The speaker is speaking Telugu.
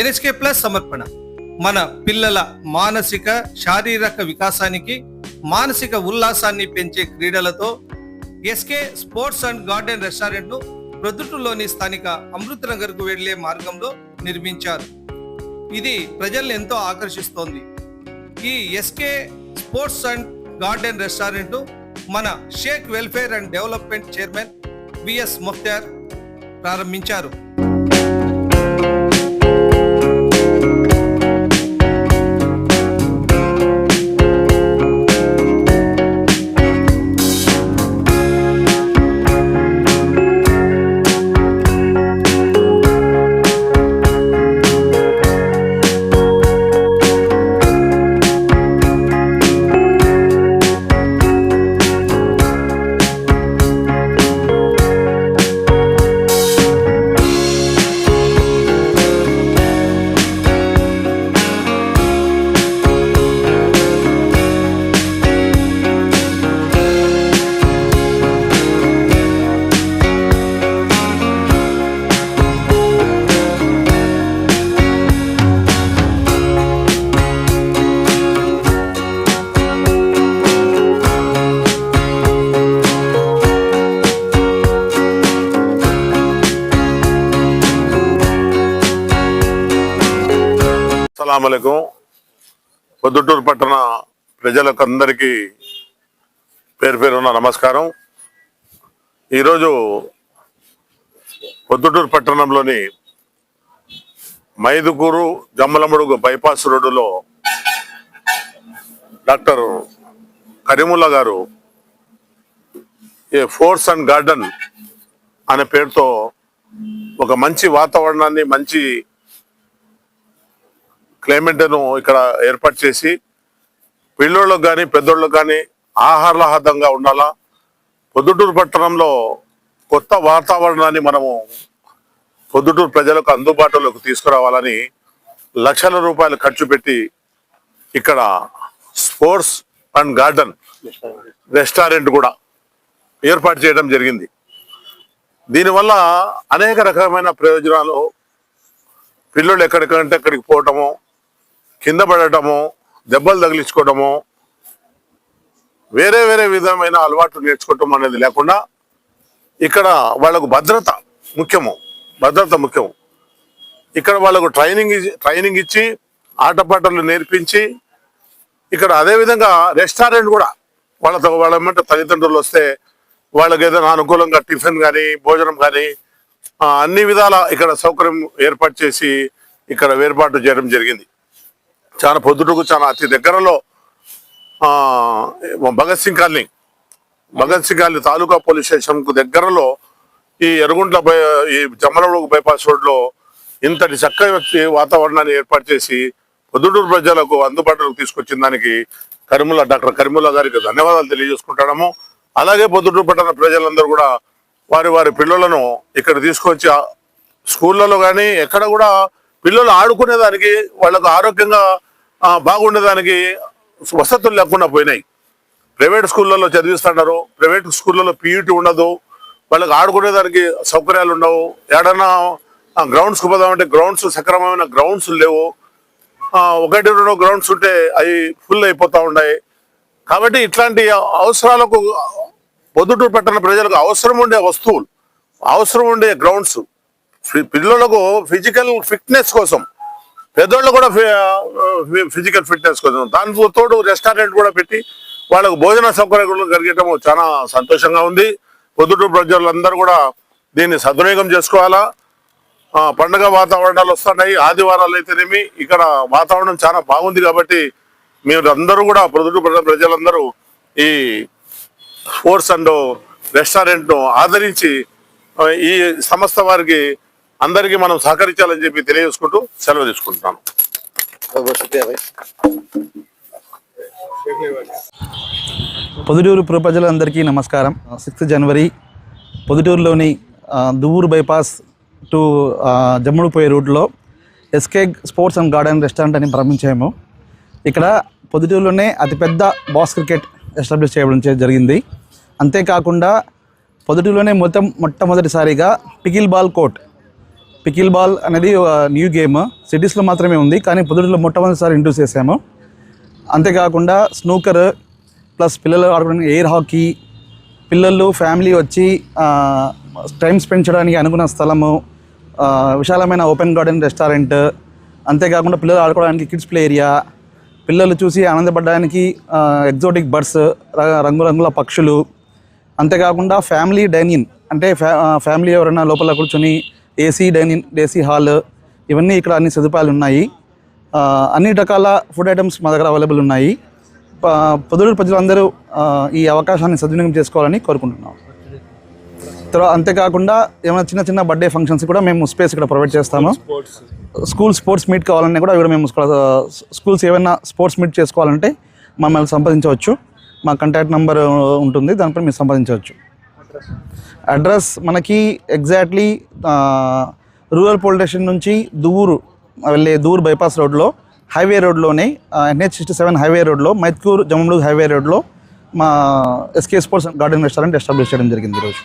ఎన్ఎస్కే ప్లస్ సమర్పణ. మన పిల్లల మానసిక శారీరక వికాసానికి మానసిక ఉల్లాసాన్ని పెంచే క్రీడలతో ఎస్కే స్పోర్ట్స్ అండ్ గార్డెన్ రెస్టారెంట్ను ప్రొద్దుటూరులోని స్థానిక అమృత్ నగర్కు వెళ్ళే మార్గంలో నిర్మించారు. ఇది ప్రజల్ని ఎంతో ఆకర్షిస్తోంది. ఈ SK sports and garden restaurant మన Sheikh welfare and development chairman VS Mukhtar ప్రారంభించారు. అస్సలామలైకుం పొద్దుటూరు పట్టణ ప్రజలకు అందరికీ పేరు పేరున్న నమస్కారం. ఈరోజు పొద్దుటూరు పట్టణంలోని మైదుకూరు జమ్మలమడుగు బైపాస్ రోడ్డులో డాక్టర్ కరీముల్లా గారు ఏ ఫోర్స్ అండ్ గార్డెన్ అనే పేరుతో ఒక మంచి వాతావరణాన్ని మంచి క్లైమేట్ను ఇక్కడ ఏర్పాటు చేసి పిల్లోళ్ళకు కానీ పెద్దోళ్ళకు కానీ ఆహ్లాదంగా ఉండాలా? పొద్దుటూరు పట్టణంలో కొత్త వాతావరణాన్ని మనము పొద్దుటూరు ప్రజలకు అందుబాటులోకి తీసుకురావాలని లక్షల రూపాయలు ఖర్చు పెట్టి ఇక్కడ స్పోర్ట్స్ అండ్ గార్డెన్ రెస్టారెంట్ కూడా ఏర్పాటు చేయడం జరిగింది. దీనివల్ల అనేక రకమైన ప్రయోజనాలు పిల్లలు ఎక్కడికంటే అక్కడికి పోవటము కింద పడటము దెబ్బలు తగిలించుకోవటము వేరే వేరే విధమైన అలవాట్లు నేర్చుకోవటం అనేది లేకుండా ఇక్కడ వాళ్ళకు భద్రత ముఖ్యము. భద్రత ముఖ్యము. ఇక్కడ వాళ్ళకు ట్రైనింగ్ ఇచ్చి- ట్రైనింగ్ ఇచ్చి ఆటపాటలు నేర్పించి ఇక్కడ అదేవిధంగా రెస్టారెంట్ కూడా వాళ్ళతో వాళ్ళ వెంట తల్లిదండ్రులు వస్తే వాళ్ళకి ఏదైనా అనుకూలంగా టిఫిన్ కానీ భోజనం కానీ అన్ని విధాల ఇక్కడ సౌకర్యం ఏర్పాటు చేసి ఇక్కడ ఏర్పాటు చేయడం జరిగింది. చాలా పొద్దుటకు చాలా అతి దగ్గరలో Bhagat Singh colony. Bhagat Singh colony taluka police స్టేషన్కు దగ్గరలో ఈ ఎరుగుంట్ల బై ఈ జమ్మలమడుగు బైపాస్ రోడ్లో ఇంతటి చక్కటి వాతావరణాన్ని ఏర్పాటు చేసి పొద్దుటూరు ప్రజలకు అందుబాటులోకి తీసుకొచ్చిన దానికి కరిముల్లా డాక్టర్ కరిముల్లా గారికి ధన్యవాదాలు తెలియజేసుకుంటాము అలాగే పొద్దుటూరు పట్టణ ప్రజలందరూ కూడా వారి వారి పిల్లలను ఇక్కడ తీసుకొచ్చి స్కూళ్ళలో కానీ ఎక్కడ కూడా పిల్లలు ఆడుకునేదానికి వాళ్ళకు ఆరోగ్యంగా బాగుండేదానికి వసతులు లేకుండా పోయినాయి. ప్రైవేట్ స్కూళ్ళలో చదివిస్తున్నారు ప్రైవేట్ స్కూళ్ళలో పీఈటీ ఉండదు వాళ్ళకి ఆడుకునేదానికి సౌకర్యాలు ఉండవు. ఏడన్నా గ్రౌండ్స్కి పోదామంటే గ్రౌండ్స్ సక్రమమైన గ్రౌండ్స్ లేవు. ఒకటి రెండు గ్రౌండ్స్ ఉంటే అవి ఫుల్ అయిపోతూ ఉన్నాయి. కాబట్టి ఇట్లాంటి అవసరాలకు పొద్దుటూరు పట్టణ ప్రజలకు అవసరం ఉండే వస్తువులు అవసరం ఉండే గ్రౌండ్స్ పిల్లలకు ఫిజికల్ ఫిట్నెస్ కోసం పెద్దోళ్ళు కూడా ఫిజికల్ ఫిట్నెస్ కోసం. దానితో తోడు రెస్టారెంట్ కూడా పెట్టి వాళ్ళకు భోజన సౌకర్యాలు కలిగటం చాలా సంతోషంగా ఉంది. పొద్దుటూరు ప్రజలందరూ కూడా దీన్ని సద్వినియోగం చేసుకోవాలా? పండగ వాతావరణాలు వస్తున్నాయి. ఆదివారాలు అయితేనేమి ఇక్కడ వాతావరణం చాలా బాగుంది కాబట్టి మీరు అందరూ కూడా పొద్దుటూరు ప్రజలందరూ ఈ స్పోర్ట్స్ అండ్ రెస్టారెంట్ను ఆదరించి ఈ సంస్థ వారికి అందరికీ మనం సహకరించాలని చెప్పి తెలియజేసుకుంటూ సెలవు తీసుకుంటున్నాను. పొదుటూరు ప్రజలందరికీ నమస్కారం. సిక్స్త్ జనవరి పొదుటూరులోని దువ్వూరు బైపాస్ టు ఆ, జమ్ముడుపోయే రూట్లో SK sports and garden restaurant అని ప్రారంభించాము. ఇక్కడ పొదుటూరులోనే అతిపెద్ద బాస్ క్రికెట్ ఎస్టాబ్లిష్ చేయడం జరిగింది. అంతేకాకుండా పొదుటూరులోనే మొత్తం మొట్టమొదటిసారిగా pickle ball court pickle ball అనేది న్యూ గేమ్. సిటీస్లో మాత్రమే ఉంది కానీ పొద్దుటిలో మొట్టమొదటిసారి ఇంట్రూస్ చేసాము అంతేకాకుండా స్నూకర్ ప్లస్ పిల్లలు ఆడుకోవడానికి ఎయిర్ హాకీ పిల్లలు ఫ్యామిలీ వచ్చి టైం స్పెండ్ చేయడానికి అనుకున్న స్థలము విశాలమైన ఓపెన్ గార్డెన్ రెస్టారెంట్ అంతేకాకుండా పిల్లలు ఆడుకోవడానికి కిడ్స్ ప్లే ఏరియా పిల్లలు చూసి ఆనందపడడానికి ఎగ్జోటిక్ బర్డ్స్ రంగురంగుల పక్షులు అంతేకాకుండా ఫ్యామిలీ డైనింగ్ అంటే ఫ్యా ఫ్యామిలీ ఎవరైనా లోపల కూర్చొని ఏసీ డైనింగ్ ఏసీ హాల్ ఇవన్నీ ఇక్కడ అన్ని సదుపాయాలు ఉన్నాయి. అన్ని రకాల ఫుడ్ ఐటమ్స్ మా దగ్గర అవైలబుల్ ఉన్నాయి. ప- పొద్దుటూరు ప్రజలందరూ ఈ అవకాశాన్ని సద్వినియోగం చేసుకోవాలని కోరుకుంటున్నాం. తర్వాత అంతేకాకుండా ఏమైనా చిన్న చిన్న బర్త్డే ఫంక్షన్స్ కూడా మేము స్పేస్ ఇక్కడ ప్రొవైడ్ చేస్తాము. స్కూల్ స్పోర్ట్స్ మీట్ కావాలన్నా కూడా ఇక్కడ మేము స్కూల్స్ ఏమైనా స్పోర్ట్స్ మీట్ చేసుకోవాలంటే మమ్మల్ని సంప్రదించవచ్చు. మా కాంటాక్ట్ నెంబర్ ఉంటుంది దానిపై మీరు సంప్రదించవచ్చు. అడ్రస్ మనకి ఎగ్జాక్ట్లీ రూరల్ పోలీస్ స్టేషన్ నుంచి దూరు వెళ్ళే దూర్ బైపాస్ రోడ్లో హైవే రోడ్లోనే ఎన్హెచ్ సిక్స్టీ సెవెన్ హైవే రోడ్లో మైత్కూర్ జమ్మూడు హైవే రోడ్లో మా SK sports garden restaurant establish చేయడం జరిగింది ఈరోజు.